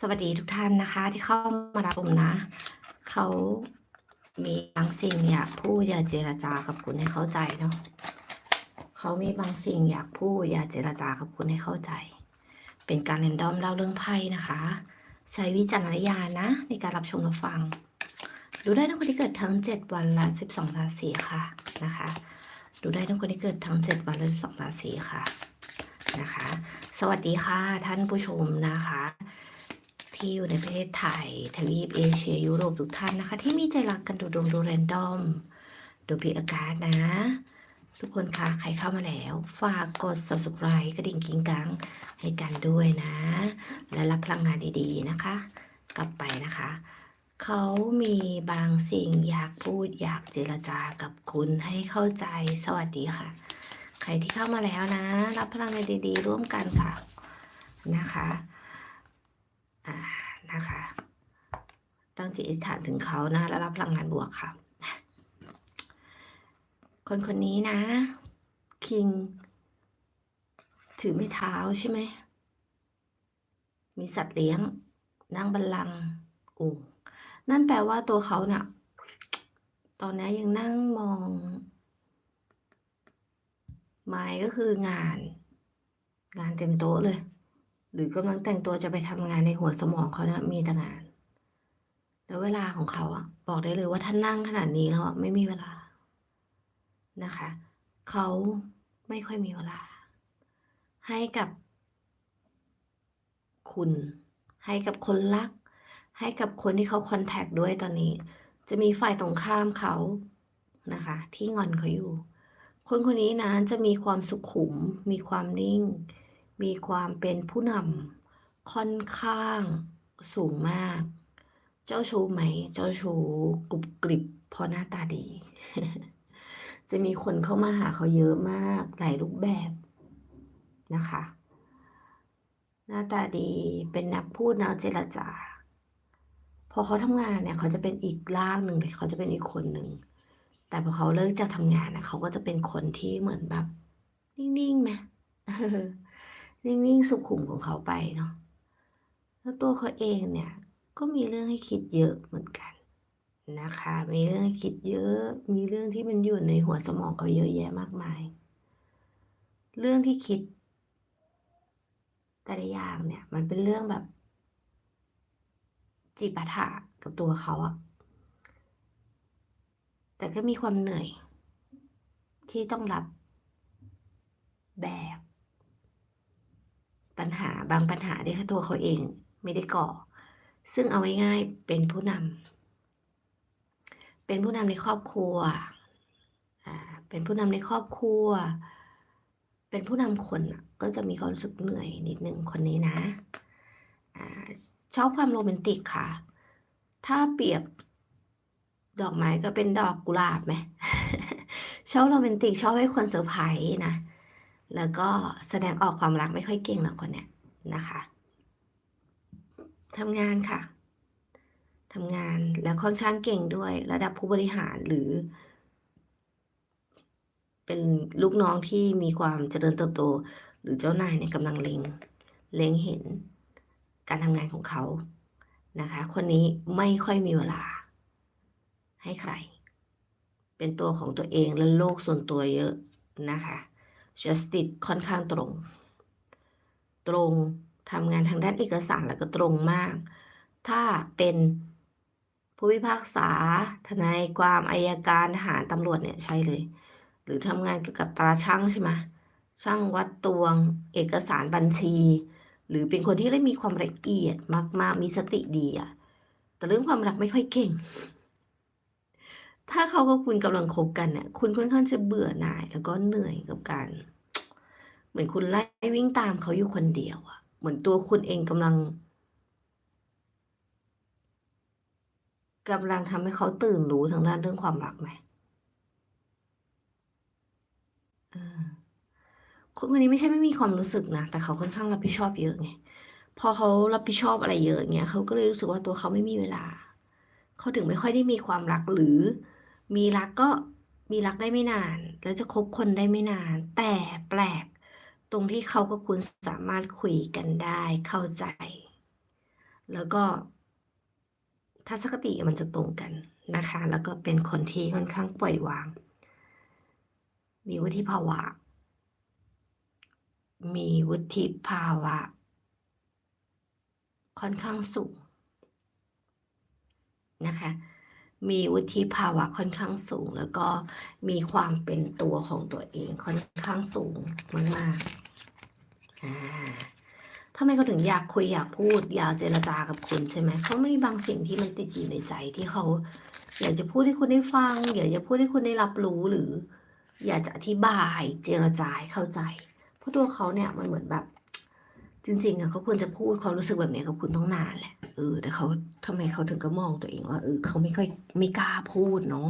สวัสดีทุกท่านนะคะ ที่เข้ามารับชมนะ เขามีบางสิ่งอยากพูดอยากเจรจากับคุณให้เข้าใจเนาะเขามีบางสิ่งอยากพูดอยากเจรจากับคุณให้เข้าใจ เป็นการเรนดอมเล่าเรื่องไพ่นะคะ ใช้วิจารณญาณนะ ในการรับชมรับฟัง ดูได้ทั้งคนที่เกิดทั้ง 7 วันและ 12 ราศีค่ะนะคะ ดูได้ทั้งคนที่เกิดทั้ง 7 วันและ 12 ราศีค่ะนะคะ สวัสดีค่ะท่านผู้ชมนะคะ ที่อยู่ในประเทศไทยทวีปเอเชียยุโรปทุกท่านนะคะ ที่มีใจรักกันดูดวงดูแรนดอม ดูพิอากาศนะ ทุกคนคะใครเข้ามาแล้ว ฝากกด subscribe กระดิ่งกิ้งกังให้กันด้วยนะ และรับพลังงานดีๆนะคะ กลับไปนะคะ เขามีบางสิ่งอยากพูดอยากเจรจากับคุณให้เข้าใจสวัสดีค่ะ ใครที่เข้ามาแล้วนะ รับพลังงานดีๆ ร่วมกันค่ะนะคะ นะคะ ตั้งจิตอธิษฐานถึงเขานะ และรับพลังงานบวกค่ะ คนคนนี้นะ คิง ถือไม้เท้าใช่ไหม มีสัตว์เลี้ยง นั่งบัลลังก์โอ้นั่นแปลว่าตัวเขาเน่ะ ตอนนี้ยังนั่งมองไม้ก็คืองาน งานเต็มโต๊ะเลย หรือกำลังแต่งตัวจะไปทำงานในหัวสมองเขาเนะมีแต่งาน แล้วเวลาของเขาอะบอกได้เลยว่าท่านนั่งขนาดนี้แล้วไม่มีเวลานะคะ เขาไม่ค่อยมีเวลา ให้กับคุณ ให้กับคนรัก ให้กับคนที่เขาคอนแทคด้วยตอนนี้ จะมีฝ่ายตรงข้ามเขานะคะ ที่งอนเขาอยู่ คนคนนี้นะจะมีความสุขุม มีความนิ่ง มีความเป็นผู้นำค่อนข้างสูงมาก เจ้าชู้ไหม เจ้าชู้กรุบกริบเพราะหน้าตาดี จะมีคนเข้ามาหาเขาเยอะมากหลายรูปแบบนะคะ หน้าตาดีเป็นนักพูดนักเจรจาพอเขาทำงานเนี่ยเขาจะเป็นอีกร่างหนึ่งเลยเขาจะเป็นอีกคนหนึ่งแต่พอเขาเลิกจากทำงานนะเขาก็จะเป็นคนที่เหมือนแบบ นิ่งๆไหม นิ่งๆสุขุมของเขาไปเนาะแล้วตัวเขาเองเนี่ยก็มีเรื่องให้คิดเยอะเหมือนกันนะคะ มีเรื่องให้คิดเยอะ มีเรื่องที่มันอยู่ในหัวสมองเขาเยอะแยะมากมาย เรื่องที่คิด แต่ละอย่างเนี่ยมันเป็นเรื่องแบบ จิปาถะกับตัวเขาอะแต่ก็มีความเหนื่อย ที่ต้องรับแบก ปัญหาบางปัญหาที่ตัวเขาเองไม่ได้ก่อ ซึ่งเอาง่ายๆเป็นผู้นำเป็นผู้นำในครอบครัวเป็นผู้นำในครอบครัว เป็นผู้นำคนก็จะมีความรู้สึกเหนื่อยนิดนึงคนนี้นะอ่าชอบความโรแมนติกค่ะ ถ้าเปรียบดอกไม้ก็เป็นดอกกุหลาบไหมชอบโรแมนติกชอบให้คนเซอร์ไพรส์นะ แล้วก็แสดงออกความรักไม่ค่อยเก่งหรอกคนเนี้ยนะคะทำงานค่ะทำงานแล้วค่อนข้างเก่งด้วยระดับผู้บริหารหรือ เป็นลูกน้องที่มีความเจริญเติบโต หรือเจ้านายเนี่ยกำลังเล็งเล็งเห็นการทำงานของเขานะคะ คนนี้ไม่ค่อยมีเวลา ให้ใคร เป็นตัวของตัวเองและโลกส่วนตัวเยอะนะคะ justice ค่อนข้างตรง ตรงทำงานทางด้านเอกสารแล้วก็ตรงมาก ถ้าเป็นผู้พิพากษา ทนายความอายการทหารตำรวจเนี่ยใช่เลย หรือทำงานเกี่ยวกับตราช่างใช่ไหมช่างวัดตวง เอกสารบัญชี หรือเป็นคนที่ได้มีความละเอียดมาก ๆ มีสติดีอะแต่เรื่องความรักไม่ค่อยเก่ง ถ้าเขากับคุณกำลังคบกันเนี่ยคุณค่อนข้างจะเบื่อหน่าย แล้วก็เหนื่อยกับการ เหมือนคุณไล่วิ่งตามเขาอยู่คนเดียวอะเหมือนตัวคุณเองกำลังกำลังทำให้เขาตื่นรู้ทางด้านเรื่องความรักไหมคนคนนี้ไม่ใช่ไม่มีความรู้สึกนะ แต่เขาค่อนข้างรับผิดชอบเยอะไง พอเขารับผิดชอบอะไรเยอะเงี้ยเขาก็เลยรู้สึกว่าตัวเขาไม่มีเวลา เขาถึงไม่ค่อยได้มีความรักหรือ มีรักก็มีรักได้ไม่นาน แล้วจะคบคนได้ไม่นาน แต่แปลกตรงที่เขากับคุณสามารถคุยกันได้เข้าใจ แล้วก็ทัศนคติมันจะตรงกันนะคะ แล้วก็เป็นคนที่ค่อนข้างปล่อยวาง มีวุฒิภาวะ มีวุฒิภาวะ ค่อนข้างสูงนะคะ มีวุฒิภาวะค่อนข้างสูง แล้วก็มีความเป็นตัวของตัวเองค่อนข้างสูงมากๆอ่าทำไมเขาถึงอยากคุยอยากพูด อยากเจรจากับคุณใช่ไหมเขาไม่มีบางสิ่งที่มันติดอยู่ในใจที่เขาอยากจะพูดให้คุณได้ฟัง อยากจะพูดให้คุณได้รับรู้หรือ อยากจะอธิบายเจรจาให้เข้าใจ เพราะตัวเขาเนี่ยมันเหมือนแบบ จริงๆอะเขาควรจะพูดความรู้สึกแบบนี้กับคุณต้องนานแหละเออแต่เขาทำไมเขาถึงก็มองตัวเองว่าเออเขาไม่ค่อยไม่กล้าพูดเนาะ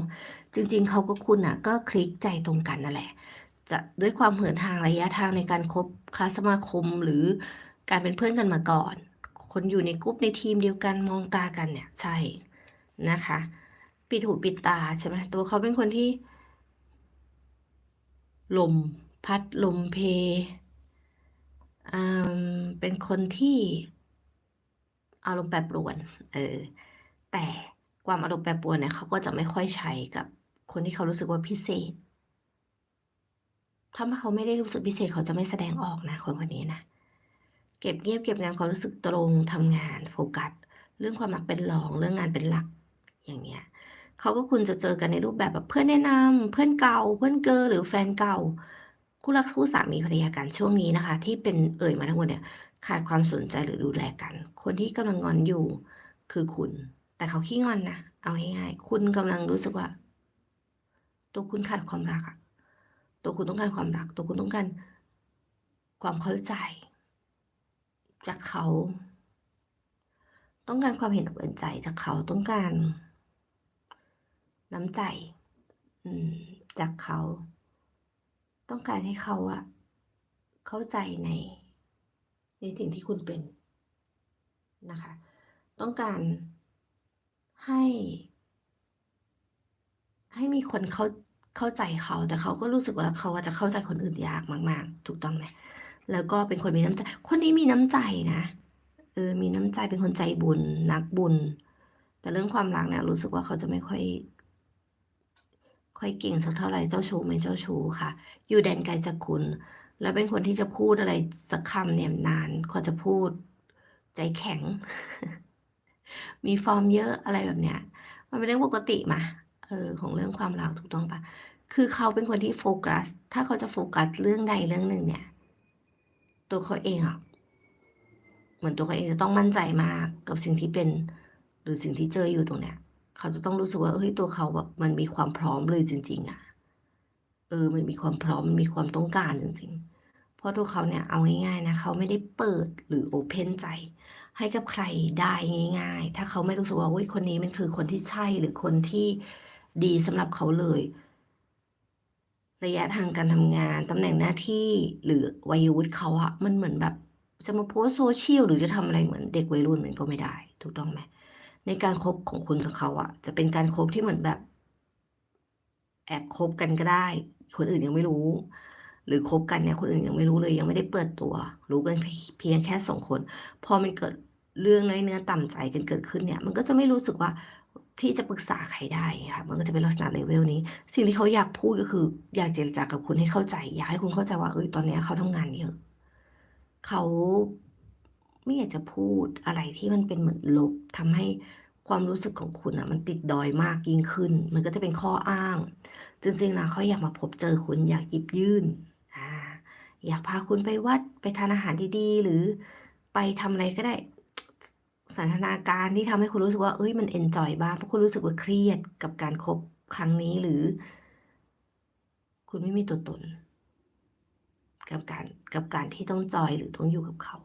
จริง ๆเขาก็คุณอะก็คลิกใจตรงกันนั่นแหละ จะด้วยความเหินทางระยะทางในการคบค้าสมาคมหรือการเป็นเพื่อนกันมาก่อน คนอยู่ในกลุ่มในทีมเดียวกันมองตากันเนี่ยใช่นะคะ ปิดหูปิดตาใช่ไหมตัวเขาเป็นคนที่ ลมพัดลมเพ เป็นคนที่อารมณ์แปรปรวน เออ แต่ความอารมณ์แปรปรวนเนี่ยเขาก็จะไม่ค่อยใช้กับคนที่เขารู้สึกว่าพิเศษ ถ้าเขาไม่ได้รู้สึกพิเศษเขาจะไม่แสดงออกนะ คนคนนี้นะ เก็บเงียบเก็บงานความรู้สึกตรงทำงานโฟกัส เรื่องความรักเป็นรองเรื่องงานเป็นหลัก อย่างเงี้ยเขาก็คุณจะเจอกันในรูปแบบแบบเพื่อนแนะนำเพื่อนเก่า เพื่อนเกอร์หรือแฟนเก่า คู่รักคู่สามีภรรยากันช่วงนี้นะคะ ที่เป็นเอ่ยมาทั้งหมดเนี่ยขาดความสนใจหรือดูแลกัน คนที่กำลังงอนอยู่คือคุณ แต่เขาขี้งอนนะเอาง่ายๆคุณกำลังรู้สึกว่า ตัวคุณขาดความรักอะตัวคุณต้องการความรัก ตัวคุณต้องการความเข้าใจจากเขา ต้องการความเห็นอกเห็นใจจากเขาต้องการ น้ำใจอืมจากเขา ต้องการให้เขาอะเข้าใจใน ในสิ่งที่คุณเป็นนะคะ ต้องการให้ ให้มีคนเข้าเข้าใจเขา แต่เขาก็รู้สึกว่าเขาจะเข้าใจคนอื่นยากมาก ๆ ถูกต้องไหมแล้วก็เป็นคนมีน้ำใจ คนนี้มีน้ำใจนะเออมีน้ำใจเป็นคนใจบุญนักบุญ แต่เรื่องความรักเนี่ยรู้สึกว่าเขาจะไม่ค่อย ค่อยเก่งสักเท่าไหร่เจ้าชู้ไหม่เจ้าชู้ค่ะ อยู่แดนไกลจากคุณ แล้วเป็นคนที่จะพูดอะไรสักคำเนี่ยนานเขาจะพูด ใจแข็ง มีฟอร์มเยอะอะไรแบบเนี้ย มันเป็นเรื่องปกติมาเออของเรื่องความรักถูกต้องปะคือเขาเป็นคนที่โฟกัส ถ้าเขาจะโฟกัสเรื่องใดเรื่องหนึ่งเนี่ย ตัวเขาเองอะเหมือนตัวเขาเองจะต้องมั่นใจมากกับสิ่งที่เป็น หรือสิ่งที่เจออยู่ตรงเนี้ย เขาจะต้องรู้สึกว่าเฮ้ยตัวเขาแบบมันมีความพร้อมเลยจริง ๆอะเออ มันมีความพร้อมมันมีความต้องการจริง ๆ เพราะตัวเขาเนี่ยเอาง่ายๆนะเขาไม่ได้เปิดหรือโอเพนใจ ให้กับใครได้ง่าย ๆ ถ้าเขาไม่รู้สึกว่าเฮ้ยคนนี้มันคือคนที่ใช่หรือคนที่ดีสำหรับเขาเลย ระยะทางการทำงานตำแหน่งหน้าที่หรือวัยวุฒิเขาอะมันเหมือนแบบจะมาโพสโซเชียลหรือจะทำอะไรเหมือนเด็กวัยรุ่นมันก็ไม่ได้ ถูกต้องไหม ในการคบของคุณกับเขาอะจะเป็นการคบที่เหมือนแบบ แอบคบกันก็ได้ คนอื่นยังไม่รู้ หรือคบกันเนี่ยคนอื่นยังไม่รู้เลยยังไม่ได้เปิดตัว รู้กันเพียงแค่สองคน พอมันเกิดเรื่องน้อยเนื้อต่ำใจกันเกิดขึ้นเนี่ย มันก็จะไม่รู้สึกว่าที่จะปรึกษาใครได้ค่ะ มันก็จะเป็นลักษณะเลเวลนี้ สิ่งที่เขาอยากพูดก็คือ อยากเจรจากับคุณให้เข้าใจ อยากให้คุณเข้าใจว่าเอ้ยตอนเนี้ยเขาทำงานเยอะเขาไม่อยากจะพูดอะไรที่มันเป็นเหมือนลบทำให้ ความรู้สึกของคุณอะมันติดดอยมากยิ่งขึ้น มันก็จะเป็นข้ออ้าง จริงๆนะเขาอยากมาพบเจอคุณอยากหยิบยื่นอ่าอยากพาคุณไปวัดไปทานอาหารดีๆ หรือไปทำอะไรก็ได้สันทนาการที่ทำให้คุณรู้สึกว่า เอ้ย มันเอนจอยบ้าง เพราะคุณรู้สึกว่าเครียดกับการคบครั้งนี้หรือ คุณไม่มีตัวตน กับการกับการที่ต้องจอยหรือต้องอยู่กับเขา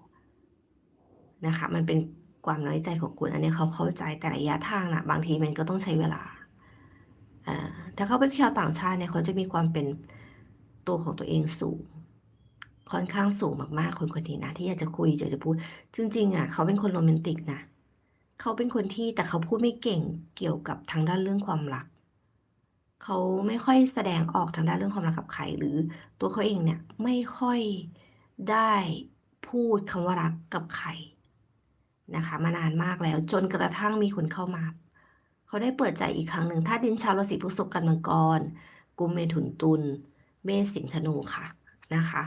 นะคะ มันเป็น ความน้อยใจของคุณ อันนี้เขาเข้าใจแต่ระยะทางนะบางทีมันก็ต้องใช้เวลาอ่าถ้าเขาเป็นชาวต่างชาติเนี่ยเขาจะมีความเป็นตัวของตัวเองสูง ค่อนข้างสูงมากๆ คนคนนี้นะ ที่อยากจะคุยอยากจะพูด จริงๆอะเขาเป็นคนโรแมนติกนะเขาเป็นคนที่แต่เขาพูดไม่เก่งเกี่ยวกับทางด้านเรื่องความรักเขาไม่ค่อยแสดงออกทางด้านเรื่องความรักกับใครหรือตัวเขาเองเนี่ยไม่ค่อยได้พูดคำว่ารักกับใคร นะคะมานานมากแล้ว จนกระทั่งมีคนเข้ามา เขาได้เปิดใจอีกครั้งหนึ่งถ้าดินชาวราศีพฤษภกันมังกรกุมเมถุนตุลเมษสิงห์ธนูค่ะนะคะ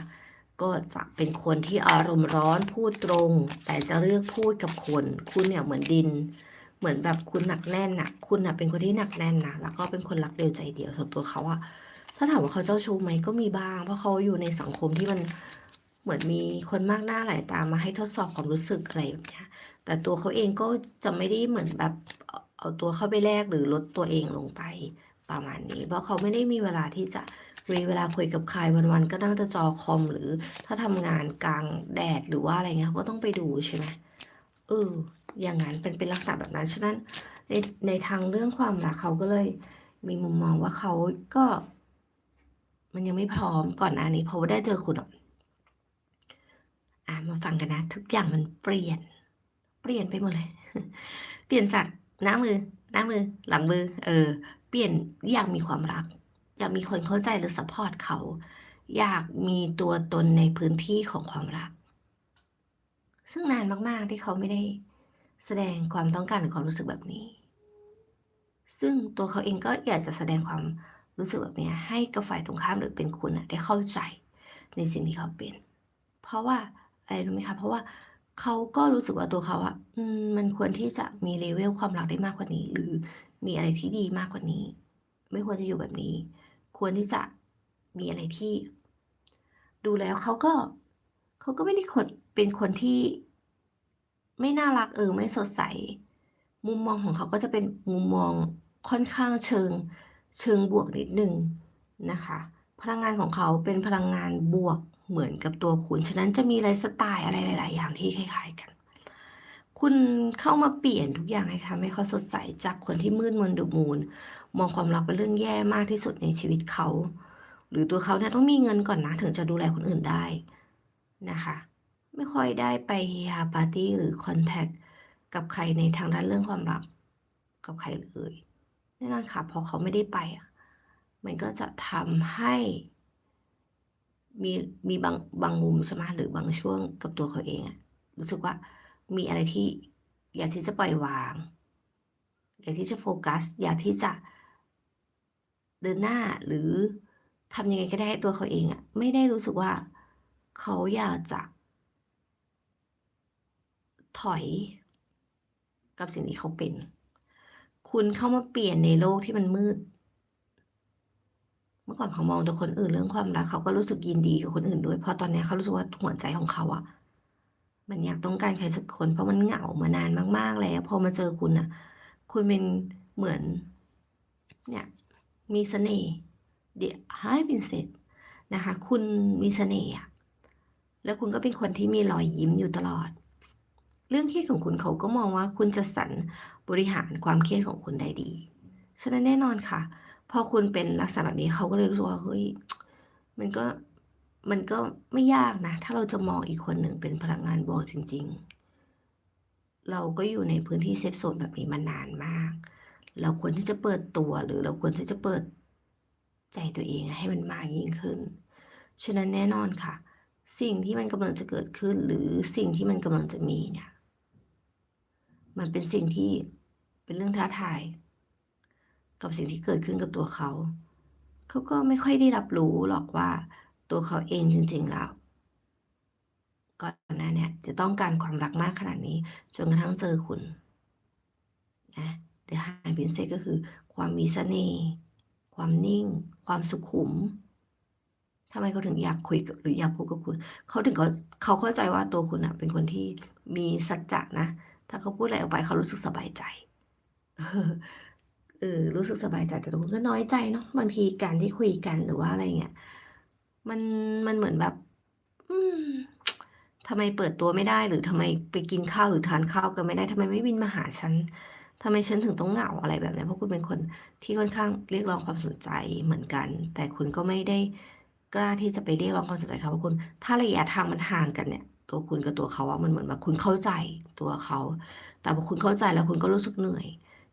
ก็จะเป็นคนที่อารมณ์ร้อนพูดตรง แต่จะเลือกพูดกับคน คุณเนี่ยเหมือนดิน เหมือนแบบคุณหนักแน่นน่ะคุณน่ะเป็นคนที่หนักแน่นนะแล้วก็เป็นคนรักเดียวใจเดียวส่วนตัวเขาอะถ้าถามว่าเขาเจ้าชู้ไหมก็มีบ้าง เพราะเขาอยู่ในสังคมที่มัน เหมือนมีคนมากหน้าหลายตามาให้ทดสอบความรู้สึกอะไรแบบนี้แต่ตัวเขาเองก็จะไม่ได้เหมือนแบบเอาตัวเข้าไปแลกหรือลดตัวเองลงไปประมาณนี้ เพราะเขาไม่ได้มีเวลาที่จะมีเวลาคุยกับใครวันๆก็นั่งแต่จอคอมหรือถ้าทำงานกลางแดดหรือว่าอะไรเงี้ยก็ต้องไปดูใช่ไหมเอออย่างนั้นเป็นเป็นลักษณะแบบนั้นฉะนั้นในในทางเรื่องความรักเขาก็เลยมีมุมมองว่าเขาก็ มันยังไม่พร้อมก่อนหน้านี้เพราะว่าได้เจอคุณ อะมาฟังกันนะ ทุกอย่างมันเปลี่ยน เปลี่ยนไปหมดเลย เปลี่ยนจากหน้ามือ หน้ามือ หลังมือ เออ เปลี่ยนอยากมีความรัก อยากมีคนเข้าใจหรือสปอร์ตเขา อยากมีตัวตนในพื้นที่ของความรัก ซึ่งนานมากๆที่เขาไม่ได้แสดงความต้องการหรือความรู้สึกแบบนี้ ซึ่งตัวเขาเองก็อยากจะแสดงความรู้สึกแบบนี้ให้กับฝ่ายตรงข้ามหรือเป็นคุณอะได้เข้าใจในสิ่งที่เขาเป็น เพราะว่า อะไรรู้ไหมคะ เพราะว่าเขาก็รู้สึกว่าตัวเขาอะอืม มันควรที่จะมีเลเวลความรักได้มากกว่านี้ หรือมีอะไรที่ดีมากกว่านี้ ไม่ควรจะอยู่แบบนี้ ควรที่จะมีอะไรที่ ดูแล้วเขาก็เขาก็ไม่ได้คนเป็นคนที่ ไม่น่ารักเออไม่สดใส มุมมองของเขาก็จะเป็นมุมมองค่อนข้างเชิง เชิงบวกนิดหนึ่งนะคะ พลังงานของเขาเป็นพลังงานบวก เหมือนกับตัวคุณ ฉะนั้นจะมีไลฟ์สไตล์อะไรหลาย ๆ อย่างที่คล้าย ๆ กัน คุณเข้ามาเปลี่ยนทุกอย่างให้ทำให้เขาสดใสจากคนที่มืดมนดุมูล มองความรักเป็นเรื่องแย่มากที่สุดในชีวิตเขา หรือตัวเขาเนี่ยต้องมีเงินก่อนนะ ถึงจะดูแลคนอื่นได้นะคะ ไม่ค่อยได้ไปเฮฮาปาร์ตี้หรือคอนแทคกับใครในทางด้านเรื่องความรักกับใครเลยแน่นอนค่ะพอเขาไม่ได้ไปอะมันก็จะทำให้ มีมีบางบางมุมใช่ไหมหรือบางช่วงกับตัวเขาเองอะรู้สึกว่ามีอะไรที่อยากที่จะปล่อยวาง อยากที่จะโฟกัส อยากที่จะเดินหน้าหรือทำยังไงก็ได้ให้ตัวเขาเองอะไม่ได้รู้สึกว่าเขาอยากจะ ถอยกับสิ่งที่เขาเป็น คุณเข้ามาเปลี่ยนในโลกที่มันมืด เมื่อก่อนเขามองแต่คนอื่นเรื่องความรักเขาก็รู้สึกยินดีกับคนอื่นด้วยเพราะตอนนี้เขารู้สึกว่าหัวใจของเขาอะมันอยากต้องการใครสักคนเพราะมันเหงามานานมาก ๆ แล้ว พอมาเจอคุณอะคุณเป็นเหมือน เนี่ย มีเสน่ห์เดี๋ยวให้เป็นเสร็จนะคะ คุณมีเสน่ห์อะแล้วคุณก็เป็นคนที่มีรอยยิ้มอยู่ตลอด เรื่องเครียดของคุณเขาก็มองว่าคุณจะสรรบริหารความเครียดของคุณได้ดี ฉะนั้นแน่นอนค่ะ พอคุณเป็นลักษณะแบบนี้เขาก็เลยรู้สึกว่าเฮ้ยมันก็มันก็ไม่ยากนะ ถ้าเราจะมองอีกคนหนึ่งเป็นพลังงานบวกจริง ๆ เราก็อยู่ในพื้นที่เซฟโซนแบบนี้มานานมาก เราควรที่จะเปิดตัวหรือเราควรที่จะเปิดใจตัวเองให้มันมากยิ่งขึ้น ฉะนั้นแน่นอนค่ะ สิ่งที่มันกำลังจะเกิดขึ้น หรือสิ่งที่มันกำลังจะมีเนี่ย มันเป็นสิ่งที่เป็นเรื่องท้าทาย กับสิ่งที่เกิดขึ้นกับตัวเขา เขาก็ไม่ค่อยได้รับรู้หรอกว่าตัวเขาเองจริงๆแล้วก่อนหน้าเนี่ยจะต้องการความรักมากขนาดนี้ จนกระทั่งเจอคุณนะ The High Princess ก็คือ ความมีเสน่ห์ความนิ่ง ความสุขุมทำไมเขาถึงอยากคุยกหรืออยากพูดกับคุณ เขาถึงเขาเขาเข้าใจว่าตัวคุณอะเป็นคนที่มีสัจจะนะ ถ้าเขาพูดอะไรออกไปเขารู้สึกสบายใจ ออเออรู้สึกสบายใจแต่ตัวคุณก็น้อยใจเนาะบางทีการที่คุยกันหรือว่าอะไรเงี้ยมันมันเหมือนแบบ อืมทำไมเปิดตัวไม่ได้ หรือทำไมไปกินข้าวหรือทานข้าวกันไม่ได้ทำไมไม่บินมาหาฉันทำไมฉันถึงต้องเหงาอะไรแบบนี้เพราะคุณเป็นคนที่ค่อนข้างเรียกร้องความสนใจเหมือนกัน แต่คุณก็ไม่ได้กล้าที่จะไปเรียกร้องความสนใจเขาเพราะคุณ ถ้าระยะทางมันห่างกันเนี่ย ตัวคุณกับตัวเขาอะมันเหมือนแบบคุณเข้าใจตัวเขา แต่พอคุณเข้าใจแล้วคุณก็รู้สึกเหนื่อย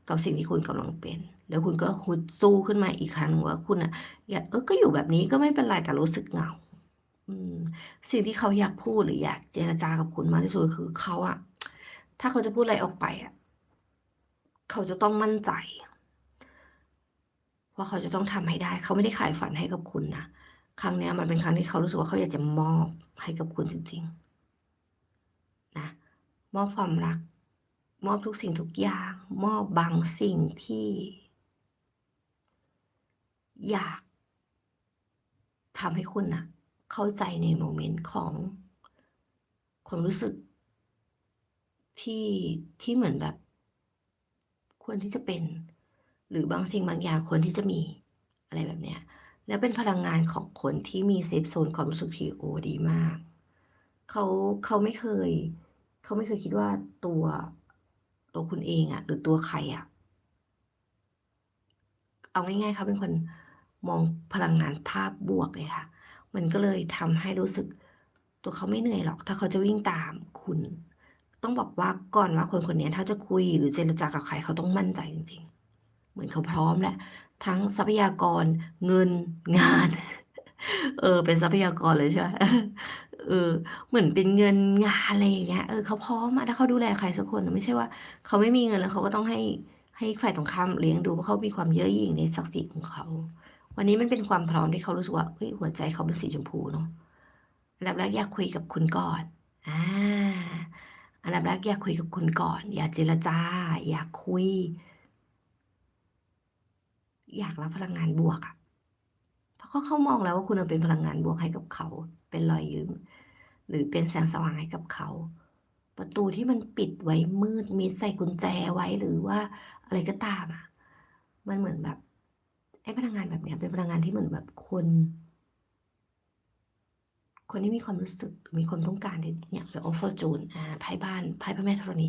กับสิ่งที่คุณกำลังเป็น แล้วคุณก็ฮึดสู้ขึ้นมาอีกครั้งว่าคุณอะอยากเออก็อยู่แบบนี้ก็ไม่เป็นไรแต่รู้สึกเหงาสิ่งที่เขาอยากพูดหรืออยากเจรจากับคุณมากที่สุดคือเขาอะถ้าเขาจะพูดอะไรออกไปอะเขาจะต้องมั่นใจว่าเขาจะต้องทำให้ได้ เขาไม่ได้ขายฝันให้กับคุณนะครั้งนี้มันเป็นครั้งที่เขารู้สึกว่าเขาอยากจะมอบให้กับคุณจริง ๆ นะ มอบความรัก มอบทุกสิ่งทุกอย่าง มอบบางสิ่งที่ อยากทำให้คุณนะเข้าใจในโมเมนต์ของความรู้สึก ที่ที่เหมือนแบบ ควรที่จะเป็น หรือบางสิ่งบางอย่างควรที่จะมีอะไรแบบเนี้ยแล้วเป็นพลังงานของคนที่มีเซฟโซนความรู้สึกที่โอดีมาก เขาเขาไม่เคย เขาไม่เคยคิดว่าตัว ตัวคุณเองอะหรือตัวใครอะเอาง่ายๆเขาเป็นคนมองพลังงานภาพบวกเลยค่ะ มันก็เลยทำให้รู้สึก ตัวเขาไม่เหนื่อยหรอก ถ้าเขาจะวิ่งตามคุณ ต้องบอกว่าก่อนว่าคนคนนี้ถ้าจะคุยหรือเจรจากับใครเขาต้องมั่นใจจริง ๆ เหมือนเขาพร้อมแหละ ทั้งทรัพยากร เงินงาน เออ เป็นทรัพยากรเลยใช่ไหมเออ เหมือนเป็นเงินงานอะไรอย่างเงี้ย เออเขาพร้อมอะถ้าเขาดูแลใครสักคนไม่ใช่ว่าเขาไม่มีเงินแล้วเขาก็ต้องให้ให้ฝ่ายตรงข้ามเลี้ยงดูเพราะเขามีความเย่อหยิ่งในศักดิ์ศรีของเขา วันนี้มันเป็นความพร้อมที่เขารู้สึกว่าเฮ้ยหัวใจเขาเป็นสีชมพูเนาะอันดับแรกอยากคุยกับคุณก่อนอ่าอันดับแรกอยากคุยกับคุณก่อน อยากเจรจา อยากคุย อยากรับพลังงานบวกอะ เขาเขามองแล้วว่าคุณเป็นพลังงานบวกให้กับเขา เป็นรอยยิ้มหรือเป็นแสงสว่างให้กับเขา ประตูที่มันปิดไว้มืดมีใส่กุญแจไว้หรือว่าอะไรก็ตามอะมันเหมือนแบบไอ้พลังงานแบบเนี้ยเป็นพลังงานที่เหมือนแบบคนคนที่มีความรู้สึกมีความต้องการเนี่ยเป็นโอฟอร์จูนอ่าไพ่บ้านไพ่พระแม่ธรณี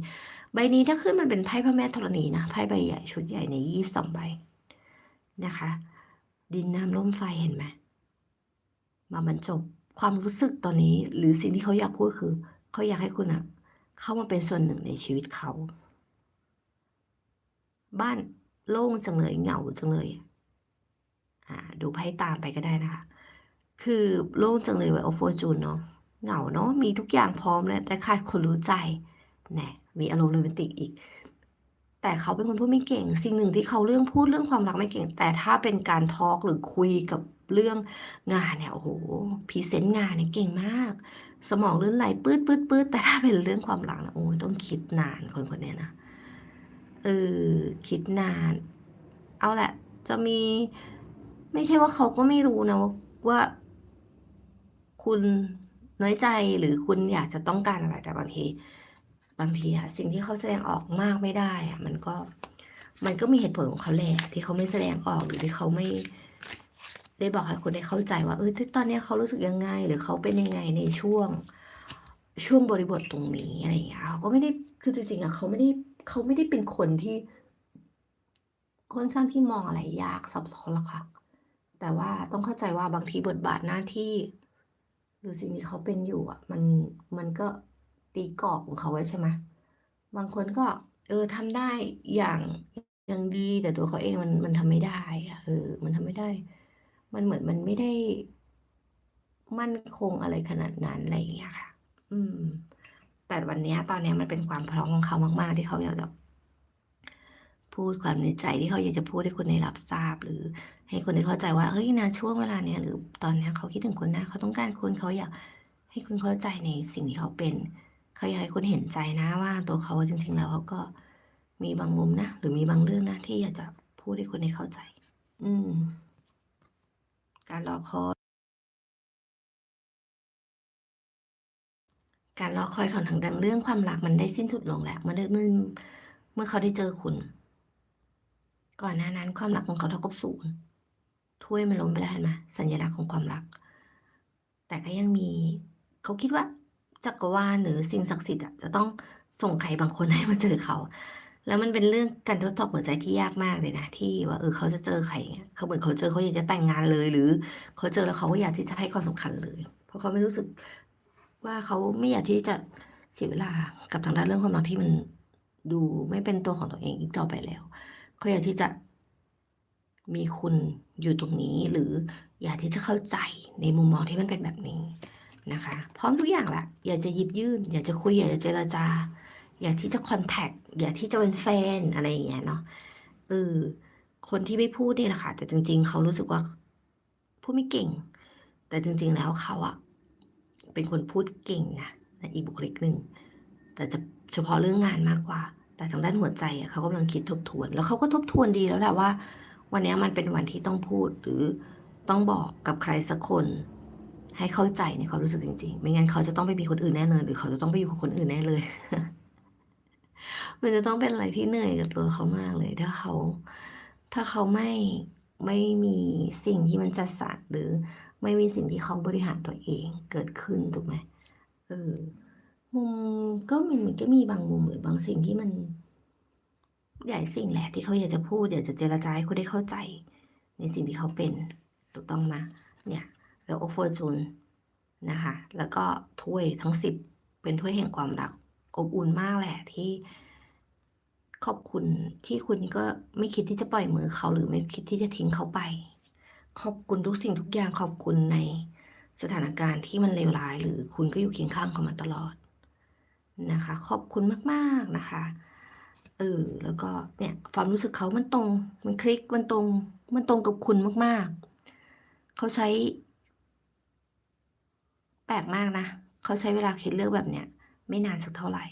ใบนี้ถ้าขึ้นมันเป็นไพ่พระแม่ธรณีนะไพ่ใบใหญ่ชุดใหญ่ในยี่สิบสองใบนะคะ ดินน้ำลมไฟเห็นไหมมาบรรจบความรู้สึกตอนนี้ หรือสิ่งที่เขาอยากพูดคือ เขาอยากให้คุณอะเข้ามาเป็นส่วนหนึ่งในชีวิตเขา บ้านโล่งจังเลยเหงาจังเลยอ่าดูไพ่ตามไปก็ได้นะคะ คือโล่งจังเลยไวโอโฟจูนเนาะเหงาเนาะมีทุกอย่างพร้อมแล้วแต่ขาดคนรู้ใจแน่มีอารมณ์โรแมนติกอีก แต่เขาเป็นคนพูดไม่เก่ง สิ่งหนึ่งที่เขาเรื่องพูดเรื่องความรักไม่เก่ง แต่ถ้าเป็นการทอล์กหรือคุยกับเรื่องงานเนี่ยโอ้โหพรีเซนต์งานเนี่ยเก่งมาก สมองลื่นไหลปื๊ดปื๊ดปื๊ดแต่ถ้าเป็นเรื่องความรักนะโอ้ยต้องคิดนานคนคนนี้นะเออคิดนาน เอาแหละ จะมี ไม่ใช่ว่าเขาก็ไม่รู้นะว่าว่าคุณน้อยใจหรือคุณอยากจะต้องการอะไรแต่บางที บางทีอะสิ่งที่เขาแสดงออกมากไม่ได้อะมันก็มันก็มีเหตุผลของเขาแหละที่เขาไม่แสดงออกหรือที่เขาไม่ ได้บอกให้คุณได้เข้าใจว่าเออตอนนี้เขารู้สึกยังไง หรือเขาเป็นยังไงในช่วงช่วงบริบทตรงนี้อะไรอย่างเงี้ยเขาก็ไม่ได้คือจริงๆอะเขาไม่ได้เขาไม่ได้เป็นคนที่ค่อนข้างที่มองอะไรยากซับซ้อนหรอกค่ะ แต่ว่าต้องเข้าใจว่าบางทีบทบาทหน้าที่ หรือสิ่งที่เขาเป็นอยู่อะ มันมันก็ ตีกรอบของเขาไว้ใช่ไหมบางคนก็ เออทำได้อย่างอย่างดีแต่ตัวเขาเองมันมันทำไม่ได้อะเออ มันทำไม่ได้ มันเหมือนมันไม่ได้มั่นคงอะไรขนาดนั้นอะไรอย่างเงี้ยค่ะ อืม แต่วันเนี้ยตอนเนี้ยมันเป็นความพร้อมของเขามาก ๆ ที่เขาอยากจะพูดความในใจที่เขาอยากจะพูดให้คนได้รับทราบ หรือ ให้คนได้เข้าใจว่าเฮ้ยนะช่วงเวลาเนี้ยหรือตอนเนี้ยเขาคิดถึงคุณนะเขาต้องการคุณเขาอยากให้คุณเข้าใจในสิ่งที่เขาเป็น เขาอยากให้คุณเห็นใจนะว่าตัวเขาจริง ๆ แล้วเขาก็มีบางมุมนะหรือมีบางเรื่องนะที่อยากจะพูดให้คุณได้เข้าใจ อืม การรอคอยการรอคอยของทางดังเรื่องความรักมันได้สิ้นสุดลงแล้วเมื่อเมื่อเมื่อเขาได้เจอคุณ ก่อนหน้านั้นความรักของเขาเท่ากับศูนย์ถ้วยมันล้มไปแล้วเห็นไหมสัญลักษณ์ของความรัก แต่ก็ยังมี เขาคิดว่า จักรวาลหรือสิ่งศักดิ์สิทธิ์อะจะต้องส่งใครบางคนให้มาเจอเขา แล้วมันเป็นเรื่องการทดสอบหัวใจที่ยากมากเลยนะที่ว่าเออเขาจะเจอใครเงี้ยเขาเหมือนเขาเจอเขาอยากจะแต่งงานเลย หรือเขาเจอแล้วเขาก็อยากที่จะให้ความสำคัญเลย เพราะเขาไม่รู้สึกว่าเขาไม่อยากที่จะเสียเวลากับทางด้านเรื่องความรักที่มันดูไม่เป็นตัวของตัวเองอีกต่อไปแล้ว เขาอยากที่จะมีคุณอยู่ตรงนี้หรืออยากที่จะเข้าใจในมุมมองที่มันเป็นแบบนี้ นะคะ พร้อมทุกอย่างแหละอยากจะหยิบยื่น อยากจะคุย อยากจะเจรจา อยากที่จะคอนแทคอยากที่จะเป็นแฟนอะไรอย่างเงี้ยเนาะเออคนที่ไม่พูดนี่แหละค่ะ แต่จริง ๆ เขารู้สึกว่าพูดไม่เก่ง แต่จริง ๆ แล้วเขาอะเป็นคนพูดเก่งนะในอีกบุคลิกหนึ่งแต่จะเฉพาะเรื่องงานมากกว่า แต่ทางด้านหัวใจอะเขากำลังคิดทบทวน แล้วเขาก็ทบทวนดีแล้วแหละว่า วันนี้มันเป็นวันที่ต้องพูดหรือต้องบอกกับใครสักคน ให้เข้าใจในความรู้สึกจริงๆ ไม่งั้นเขาจะต้องไปมีคนอื่นแน่นอนหรือเขาจะต้องไปอยู่กับคนอื่นแน่เลย มันจะต้องเป็นอะไรที่เหนื่อยกับตัวเขามากเลย ถ้าเขา ถ้าเขาไม่ไม่มีสิ่งที่มันจัดสรรหรือไม่มีสิ่งที่เขาบริหารตัวเองเกิดขึ้นถูกไหมเออมุมก็มันมันก็มีบางมุมหรือบางสิ่งที่มันใหญ่สิ่งแหละที่เขาอยากจะพูดอยากจะเจรจาให้คุณได้เข้าใจ ในสิ่งที่เขาเป็นถูกต้องไหมเนี่ย แล้วโอโฟจูนนะคะ แล้วก็ถ้วยทั้งสิบเป็นถ้วยแห่งความรักอบอุ่นมากแหละที่ขอบคุณที่คุณก็ไม่คิดที่จะปล่อยมือเขาหรือไม่คิดที่จะทิ้งเขาไป ขอบคุณทุกสิ่งทุกอย่างขอบคุณในสถานการณ์ที่มันเลวร้าย หรือคุณก็อยู่เคียงข้างเขามาตลอดนะคะ ขอบคุณมากๆนะคะเออแล้วก็เนี่ยความรู้สึกเขามันตรง มันคลิกมันตรง มันตรงกับคุณมากๆ เขาใช้ แปลกมากนะ เขาใช้เวลาคิดเลือกแบบเนี้ย ไม่นานสักเท่าไหร่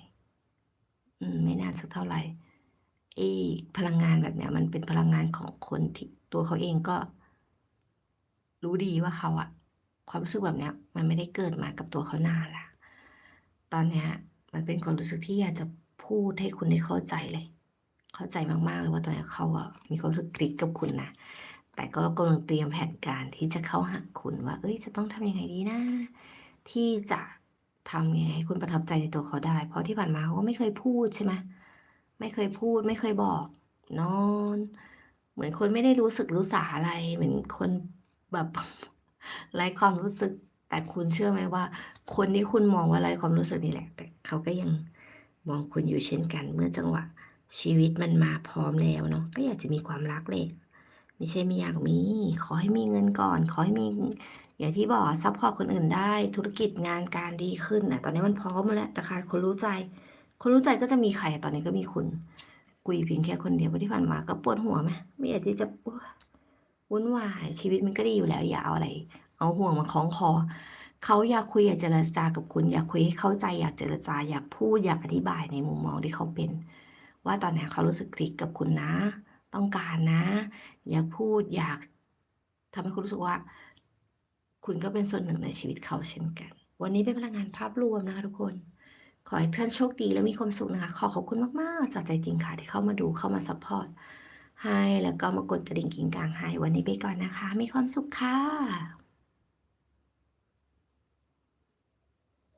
อืม ไม่นานสักเท่าไหร่ไอ้พลังงานแบบเนี้ย มันเป็นพลังงานของคนที่ตัวเขาเองก็ รู้ดีว่าเขาอะความรู้สึกแบบเนี้ย มันไม่ได้เกิดมากับตัวเขานานละตอนเนี้ย มันเป็นความรู้สึกที่อยากจะพูดให้คุณได้เข้าใจเลย เข้าใจมากๆเลยว่าตอนเนี้ยเขาอะมีความรู้สึกคลิกกับคุณนะแต่ก็กำลังเตรียมแผนการที่จะเข้าหาคุณว่า เอ้ย จะต้องทำยังไงดีนะ ที่จะทำไงให้คุณประทับใจในตัวเขาได้ เพราะที่ผ่านมาเขาก็ไม่เคยพูดใช่ไหมไม่เคยพูด ไม่เคยบอก นอน เหมือนคนไม่ได้รู้สึกรู้สาอะไร เหมือนคนแบบไร้ความรู้สึก แต่คุณเชื่อไหมว่า คนที่คุณมองว่าไร้ความรู้สึกนี่แหละ แต่เขาก็ยังมองคุณอยู่เช่นกัน เมื่อจังหวะชีวิตมันมาพร้อมแล้วเนาะก็อยากจะมีความรักเลย ไม่ใช่ไม่อยากมี ขอให้มีเงินก่อน ขอให้มี อย่างที่บอกซัพพอร์ตคนอื่นได้ ธุรกิจงานการดีขึ้นนะตอนนี้มันพร้อมมดแล้วแต่ขาดคนรู้ใจ คนรู้ใจก็จะมีใครตอนนี้ก็มีคุณคุยเพียงแค่คนเดียวที่ผ่านมาก็ปวดหัวไหมไม่อยากที่จะวุ่นวายชีวิตมันก็ดีอยู่แล้วอย่าเอาอะไร เอาห่วงมาคล้องคอเขาอยากคุยอยากเจรจากับคุณอยากคุยให้เข้าใจอยากเจรจาอยากพูดอยากอธิบายในมุมมองที่เขาเป็น ว่าตอนนี้เขารู้สึกคลิกกับคุณนะ ต้องการนะ อย่าพูดอยากทำให้คุณรู้สึกว่า คุณก็เป็นส่วนหนึ่งในชีวิตเขาเช่นกัน วันนี้เป็นพลังงานภาพรวมนะคะทุกคน ขอให้ท่านโชคดีและมีความสุขนะคะ ขอขอบคุณมาก ๆ จากใจจริงค่ะที่เข้ามาดูเข้ามาซัพพอร์ตให้แล้วก็มากดกระดิ่งกิ่งกลางให้วันนี้ไปก่อนนะคะ มีความสุขค่ะ